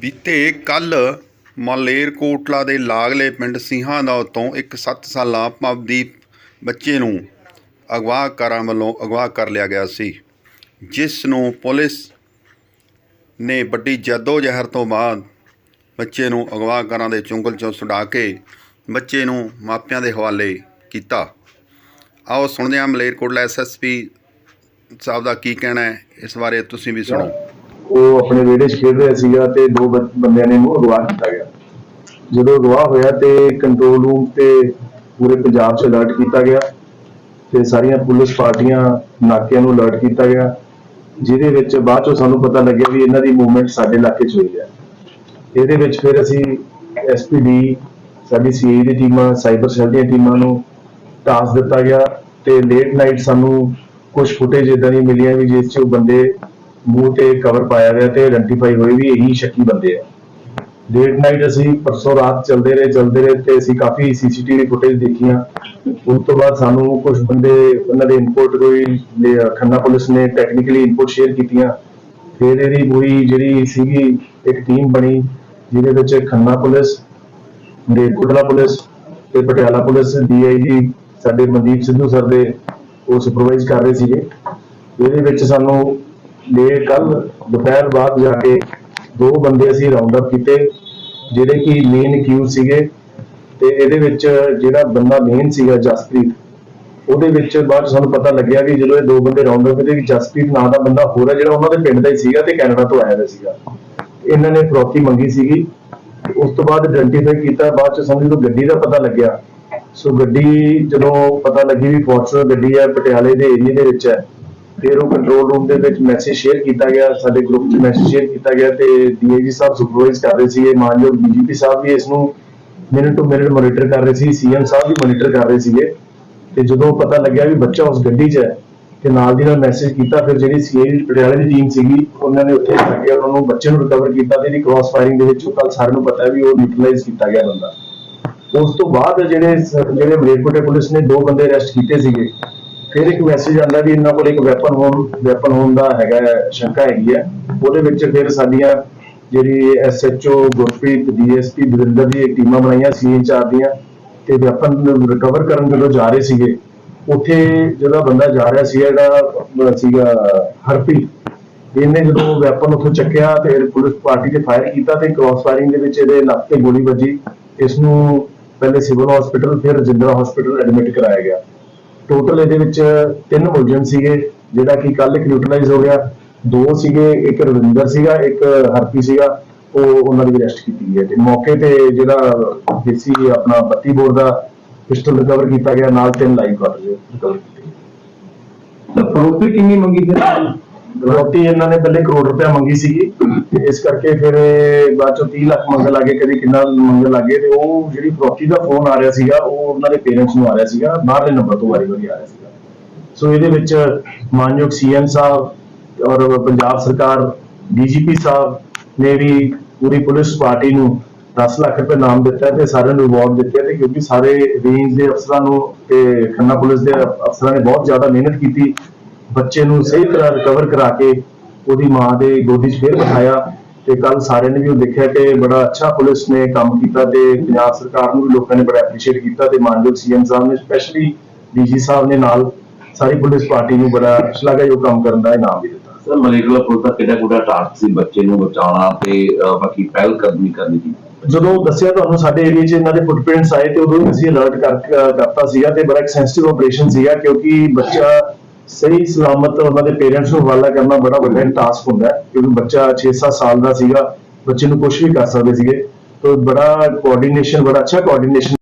ਬੀਤੇ ਕੱਲ ਮਲੇਰਕੋਟਲਾ ਦੇ ਲਾਗਲੇ ਪਿੰਡ ਸਿੰਘਾਂਦੌ ਤੋਂ ਇੱਕ 7 ਸਾਲਾ ਪਵਦੀਪ ਬੱਚੇ ਨੂੰ ਅਗਵਾਕਾਰਾਂ ਵੱਲੋਂ ਅਗਵਾ ਕਰ ਲਿਆ ਗਿਆ ਸੀ, ਜਿਸ ਨੂੰ ਪੁਲਿਸ ਨੇ ਵੱਡੀ ਜਹਿਦ ਤੋਂ ਬਾਅਦ ਬੱਚੇ ਨੂੰ ਅਗਵਾਕਾਰਾਂ ਦੇ ਚੁੰਗਲ ਚੋਂ ਛੁਡਾ ਕੇ ਬੱਚੇ ਨੂੰ ਮਾਪਿਆਂ ਦੇ ਹਵਾਲੇ ਕੀਤਾ। ਆਓ ਸੁਣਦੇ ਹਾਂ ਮਲੇਰਕੋਟਲਾ ਐਸਐਸਪੀ ਸਾਹਿਬ ਦਾ ਕੀ ਕਹਿਣਾ ਹੈ, ਇਸ ਬਾਰੇ ਤੁਸੀਂ ਵੀ ਸੁਣੋ। ਉਹ ਆਪਣੇ ਵਿਹੜੇ 'ਚ ਖੇਡ ਰਿਹਾ ਸੀਗਾ ਤੇ ਦੋ ਬੰ- ਬੰਦਿਆਂ ਨੇ ਉਹਨੂੰ ਅਗਵਾ ਕੀਤਾ ਗਿਆ। ਜਦੋਂ ਅਗਵਾ ਹੋਇਆ ਤੇ ਕੰਟਰੋਲ ਰੂਮ ਤੇ ਪੂਰੇ ਪੰਜਾਬ 'ਚ ਅਲਰਟ ਕੀਤਾ ਗਿਆ ਤੇ ਸਾਰੀਆਂ ਪੁਲਿਸ ਪਾਰਟੀਆਂ ਨਾਕਿਆਂ ਨੂੰ ਅਲਰਟ ਕੀਤਾ ਗਿਆ, ਜਿਹਦੇ ਵਿੱਚ ਬਾਅਦ ਚੋਂ ਸਾਨੂੰ ਪਤਾ ਲੱਗਿਆ ਵੀ ਇਹਨਾਂ ਦੀ ਮੂਵਮੈਂਟ ਸਾਡੇ ਇਲਾਕੇ 'ਚ ਹੋਈ ਹੈ। ਇਹਦੇ ਵਿੱਚ ਫਿਰ ਅਸੀਂ ਐਸਪੀਡੀ ਸਾਡੀ ਸੀਏ ਦੀ ਟੀਮਾਂ ਸਾਈਬਰ ਸੈੱਲ ਦੀਆਂ ਟੀਮਾਂ ਨੂੰ ਟਾਸਕ ਦਿੱਤਾ ਗਿਆ ਤੇ ਲੇਟ ਨਾਈਟ ਸਾਨੂੰ ਕੁਝ ਫੁਟੇਜ ਇਦਾਂ ਦੀ ਮਿਲੀਆਂ ਵੀ ਜਿਸ 'ਚ ਉਹ ਬੰਦੇ ਮੂੰਹ ਤੇ ਕਵਰ ਪਾਇਆ ਗਿਆ ਤੇ ਆਇਡੈਂਟੀਫਾਈ ਹੋਏ ਵੀ ਇਹੀ ਸ਼ੱਕੀ ਬੰਦੇ ਆ। ਲੇਟ ਨਾਈਟ ਅਸੀਂ ਪਰਸੋਂ ਰਾਤ ਚੱਲਦੇ ਰਹੇ ਚੱਲਦੇ ਰਹੇ ਤੇ ਅਸੀਂ ਕਾਫੀ ਸੀਸੀਟੀਵੀ ਫੁਟੇਜ ਦੇਖੀਆਂ। ਉਸ ਤੋਂ ਬਾਅਦ ਸਾਨੂੰ ਕੁਝ ਬੰਦੇ, ਉਹਨਾਂ ਦੇ ਇਨਪੁਟ ਕੋਈ ਲੇ- ਖੰਨਾ ਪੁਲਿਸ ਨੇ ਟੈਕਨੀਕਲੀ ਇਨਪੁਟ ਸ਼ੇਅਰ ਕੀਤੀਆਂ। ਫਿਰ ਇਹਦੀ ਪੂਰੀ ਜਿਹੜੀ ਸੀਗੀ, ਇੱਕ ਟੀਮ ਬਣੀ, ਜਿਹਦੇ ਵਿੱਚ ਖੰਨਾ ਪੁਲਿਸ ਮਲੇਰਕੋਟਲਾ ਪੁਲਿਸ ਤੇ ਪਟਿਆਲਾ ਪੁਲਿਸ ਡੀਆਈਜੀ ਸਾਡੇ ਮਨਦੀਪ ਸਿੱਧੂ ਸਰ ਦੇ ਉਹ ਸੁਪਰਵਾਈਜ਼ ਕਰ ਰਹੇ ਸੀਗੇ। ਇਹਦੇ ਵਿੱਚ ਸਾਨੂੰ ਲੇ ਕੱਲ ਦੁਪਹਿਰ ਬਾਅਦ ਜਾ ਕੇ ਦੋ ਬੰਦੇ ਅਸੀਂ ਰਾਉਂਡ ਅਪ ਕੀਤੇ, ਜਿਹੜੇ ਕਿ ਮੇਨ ਕਿਊ ਸੀਗੇ ਤੇ ਇਹਦੇ ਵਿੱਚ ਜਿਹੜਾ ਬੰਦਾ ਮੇਨ ਸੀਗਾ ਜਸਪ੍ਰੀਤ, ਉਹਦੇ ਵਿੱਚ ਬਾਅਦ 'ਚ ਸਾਨੂੰ ਪਤਾ ਲੱਗਿਆ ਵੀ ਜਦੋਂ ਇਹ ਦੋ ਬੰਦੇ ਰਾਉਂਡ ਅਪ ਕੀਤੇ ਜਸਪ੍ਰੀਤ ਨਾਂ ਦਾ ਬੰਦਾ ਹੋਰ ਹੈ ਜਿਹੜਾ ਉਹਨਾਂ ਦੇ ਪਿੰਡ ਦਾ ਹੀ ਸੀਗਾ ਤੇ ਕੈਨੇਡਾ ਤੋਂ ਆਇਆ ਹੋਇਆ ਸੀਗਾ। ਇਹਨਾਂ ਨੇ ਫਰੋਤੀ ਮੰਗੀ ਸੀਗੀ ਉਸ ਤੋਂ ਬਾਅਦ ਆਇਡੈਂਟੀਫਾਈ ਕੀਤਾ, ਬਾਅਦ ਚ ਸਾਨੂੰ ਜਦੋਂ ਗੱਡੀ ਦਾ ਪਤਾ ਲੱਗਿਆ, ਸੋ ਗੱਡੀ ਜਦੋਂ ਪਤਾ ਲੱਗੀ ਵੀ ਫੋਰਚੂਨਰ ਗੱਡੀ ਹੈ, ਪਟਿਆਲੇ ਦੇ ਏਰੀਆ ਦੇ ਵਿੱਚ ਹੈ ਫਿਰ ਉਹ ਕੰਟਰੋਲ ਰੂਮ ਦੇ ਵਿੱਚ ਮੈਸੇਜ ਸ਼ੇਅਰ ਕੀਤਾ ਗਿਆ, ਸਾਡੇ ਗਰੁੱਪ 'ਚ ਮੈਸੇਜ ਸ਼ੇਅਰ ਕੀਤਾ ਗਿਆ ਤੇ ਡੀਏਜੀ ਸਾਹਿਬ ਸੁਪਰਵਾਈਜ਼ ਕਰ ਰਹੇ ਸੀਗੇ ਮਾਨਯੋਗ ਡੀਜੀਪੀ ਸਾਹਿਬ ਵੀ ਇਸ ਨੂੰ ਮਿੰਟ ਟੂ ਮਿੰਟ ਮੋਨੀਟਰ ਕਰ ਰਹੇ ਸੀ ਸੀਐਮ ਸਾਹਿਬ ਵੀ ਮੋਨੀਟਰ ਕਰ ਰਹੇ ਸੀਗੇ ਤੇ ਜਦੋਂ ਪਤਾ ਲੱਗਿਆ ਵੀ ਬੱਚਾ ਉਸ ਗੱਡੀ 'ਚ ਹੈ ਤੇ ਨਾਲ ਦੀ ਨਾਲ ਮੈਸੇਜ ਕੀਤਾ, ਫਿਰ ਜਿਹੜੀ ਸੀਆਈ ਪਟਿਆਲੇ ਦੀ ਟੀਮ ਸੀਗੀ, ਉਹਨਾਂ ਨੇ ਉੱਥੇ ਜਾ ਕੇ ਉਹਨਾਂ ਨੂੰ ਬੱਚੇ ਨੂੰ ਰਿਕਵਰ ਕੀਤਾ ਤੇ ਇਹਦੀ ਕ੍ਰਾਸ ਫਾਇਰਿੰਗ ਦੇ ਵਿੱਚ ਕੱਲ ਸਾਰਿਆਂ ਨੂੰ ਪਤਾ ਵੀ ਉਹ ਨਿਊਟਰਲਾਈਜ਼ ਕੀਤਾ ਗਿਆ ਬੰਦਾ। ਉਸ ਤੋਂ ਬਾਅਦ ਜਿਹੜੇ ਜਿਹੜੇ ਮਲੇਰਕੋਟੇ ਪੁਲਿਸ ਨੇ ਦੋ ਬੰਦੇ ਅਰੈਸਟ ਕੀਤੇ ਸੀਗੇ। ਫਿਰ ਇੱਕ ਮੈਸੇਜ ਆਂਦਾ ਵੀ ਇਹਨਾਂ ਕੋਲ ਇੱਕ ਵੈਪਨ ਹੋਣ ਵੈਪਨ ਹੋਣ ਦਾ ਹੈਗਾ, ਸ਼ੰਕਾ ਹੈਗੀ ਹੈ ਉਹਦੇ ਵਿੱਚ ਫਿਰ ਸਾਡੀਆਂ ਜਿਹੜੀ ਐਸਐਚਓ ਗੁਰਪ੍ਰੀਤ ਡੀਐਸਪੀ ਦਵਿੰਦਰ ਦੀ ਇੱਕ ਟੀਮਾਂ ਬਣਾਈਆਂ ਸੀ ਚਾਰ ਦੀਆਂ। ਤੇ ਵੈਪਨ ਰਿਕਵਰ ਕਰਨ ਜਦੋਂ ਜਾ ਰਹੇ ਸੀਗੇ, ਉੱਥੇ ਜਿਹੜਾ ਬੰਦਾ ਜਾ ਰਿਹਾ ਸੀ ਜਿਹੜਾ ਸੀਗਾ ਹਰਪ੍ਰੀਤ। ਇਹਨੇ ਜਦੋਂ ਵੈਪਨ ਉੱਥੋਂ ਚੱਕਿਆ ਤੇ ਪੁਲਿਸ ਪਾਰਟੀ ਤੇ ਫਾਇਰ ਕੀਤਾ ਤੇ ਕ੍ਰਾਸ ਫਾਇਰਿੰਗ ਦੇ ਵਿੱਚ ਇਹਦੇ ਲੱਕ ਤੇ ਗੋਲੀ ਵੱਜੀ। ਇਸ ਨੂੰ ਪਹਿਲੇ ਸਿਵਲ ਹਸਪੀਟਲ ਫਿਰ ਰਜਿੰਦਰਾ ਹਸਪੀਟਲ ਐਡਮਿਟ ਕਰਾਇਆ ਗਿਆ। ਟੋਟਲ ਇਹਦੇ ਵਿੱਚ ਤਿੰਨ ਮੁਲਜ਼ਮ ਸੀਗੇ, ਜਿਹੜਾ ਕਿ ਕੱਲ ਨਿਊਟਰਲਾਈਜ਼ ਹੋ ਗਿਆ। ਦੋ ਸੀਗੇ, ਇੱਕ ਰਵਿੰਦਰ ਸੀਗਾ, ਇੱਕ ਹਰਪੀ ਸੀਗਾ। ਉਹ ਉਹਨਾਂ ਦੀ ਅਰੈਸਟ ਕੀਤੀ ਗਈ ਹੈ। ਤੇ ਮੌਕੇ ਤੇ ਜਿਹੜਾ ਦੇਸੀ ਆਪਣਾ 32 ਬੋਰ ਦਾ ਪਿਸਟਲ ਰਿਕਵਰ ਕੀਤਾ ਗਿਆ, ਨਾਲ ਤਿੰਨ ਲਾਈਵ ਕਾਰਡ ਰਿਕਵਰ ਕੀਤੇ ਤਾਂ ਫਰੋਤੀ ਕਿੰਨੀ ਮੰਗੀ ਫਿਰ? ਰੋਟੀ ਇਹਨਾਂ ਨੇ ਪਹਿਲੇ ਕਰੋੜ ਰੁਪਇਆ ਮੰਗੀ ਸੀਗੀ। ਤੇ ਇਸ ਕਰਕੇ ਫਿਰ ਬਾਅਦ ਚੋਂ 30 ਲੱਖ ਮੰਗਣ ਲੱਗੇ, ਕਦੀ ਕਿੰਨਾ ਮੰਗਣ ਲੱਗੇ ਤੇ ਉਹ ਜਿਹੜੀ ਫਰੋਤੀ ਦਾ ਫੋਨ ਆ ਰਿਹਾ ਸੀਗਾ, ਉਹ ਉਹਨਾਂ ਦੇ ਪੇਰੈਂਟਸ ਨੂੰ ਆ ਰਿਹਾ ਸੀਗਾ, ਬਾਹਰਲੇ ਨੰਬਰ ਤੋਂ ਵਾਰੀ ਵਾਰੀ ਆ ਰਿਹਾ ਸੀਗਾ। ਸੋ ਇਹਦੇ ਵਿੱਚ ਮਾਨਯੋਗ ਸੀਐਮ ਸਾਹਿਬ ਔਰ ਪੰਜਾਬ ਸਰਕਾਰ ਡੀਜੀਪੀ ਸਾਹਿਬ ਨੇ ਵੀ ਪੂਰੀ ਪੁਲਿਸ ਪਾਰਟੀ ਨੂੰ 10 ਲੱਖ ਰੁਪਏ ਨਾਮ ਦਿੱਤਾ ਤੇ ਸਾਰਿਆਂ ਨੂੰ ਰਿਵਾਰਡ ਦਿੱਤੇ ਹੈ ਤੇ ਕਿਉਂਕਿ ਸਾਰੇ ਰੇਂਜ ਦੇ ਅਫਸਰਾਂ ਨੂੰ ਤੇ ਖੰਨਾ ਪੁਲਿਸ ਦੇ ਅਫਸਰਾਂ ਨੇ ਬਹੁਤ ਜ਼ਿਆਦਾ ਮਿਹਨਤ ਕੀਤੀ। ਬੱਚੇ ਨੂੰ ਸਹੀ ਤਰ੍ਹਾਂ ਰਿਕਵਰ ਕਰਾ ਕੇ ਉਹਦੀ ਮਾਂ ਦੇ ਗੋਦੀ 'ਚ ਫੇਰ ਬਿਠਾਇਆ ਤੇ ਕੱਲ ਸਾਰਿਆਂ ਨੇ ਵੀ ਉਹ ਦੇਖਿਆ ਕਿ ਬੜਾ ਅੱਛਾ ਪੁਲਿਸ ਨੇ ਕੰਮ ਕੀਤਾ ਤੇ ਪੰਜਾਬ ਸਰਕਾਰ ਨੂੰ ਵੀ ਲੋਕਾਂ ਨੇ ਬੜਾ ਐਪਰੀਸ਼ੀਏਟ ਕੀਤਾ ਤੇ ਮਾਨਯੋਗ ਸੀਐਮ ਸਾਹਿਬ ਨੇ ਸਪੈਸ਼ਲੀ ਡੀਜੀ ਸਾਹਿਬ ਨੇ ਨਾਲ ਸਾਰੀ ਪੁਲਿਸ ਪਾਰਟੀ ਨੂੰ ਬੜਾ ਸ਼ਲਾਘਾਯੋਗ ਕੰਮ ਕਰਨ ਦਾ ਇਨਾਮ ਵੀ ਦਿੱਤਾ। ਸਰ ਮਲੇਕਲਾ ਪੁਲਿਸ ਦਾ ਕਿਹੜਾ ਕਿਹੜਾ ਟਾਸਕ ਸੀ ਬੱਚੇ ਨੂੰ ਬਚਾਉਣਾ ਤੇ ਬਾਕੀ ਪਹਿਲ ਕਦਮੀ ਕਰਨੀ ਸੀ? ਜਦੋਂ ਦੱਸਿਆ ਤੁਹਾਨੂੰ ਸਾਡੇ ਏਰੀਆ 'ਚ ਇਹਨਾਂ ਦੇ ਫੁੱਟਪ੍ਰਿੰਟਸ ਆਏ ਤੇ ਉਦੋਂ ਅਸੀਂ ਅਲਰਟ ਕਰ ਕਰਤਾ ਸੀਗਾ ਤੇ ਬੜਾ ਇੱਕ ਸੈਂਸਿਟਿਵ ਆਪਰੇਸ਼ਨ ਸੀਗਾ ਕਿਉਂਕਿ ਬੱਚਾ ਸਹੀ ਸਲਾਮਤ ਉਹਨਾਂ ਦੇ ਪੇਰੈਂਟਸ ਨੂੰ ਹਵਾਲਾ ਕਰਨਾ ਬੜਾ ਵੱਡਾ ਟਾਸਕ ਹੁੰਦਾ ਹੈ, ਕਿਉਂਕਿ ਬੱਚਾ 6-7 ਸਾਲ ਦਾ ਸੀਗਾ, ਬੱਚੇ ਨੂੰ ਕੁਝ ਵੀ ਕਰ ਸਕਦੇ ਸੀਗੇ, ਤੋਂ ਬੜਾ ਕੋਆਰਡੀਨੇਸ਼ਨ ਬੜਾ ਅੱਛਾ ਕੋਆਰਡੀਨੇਸ਼ਨ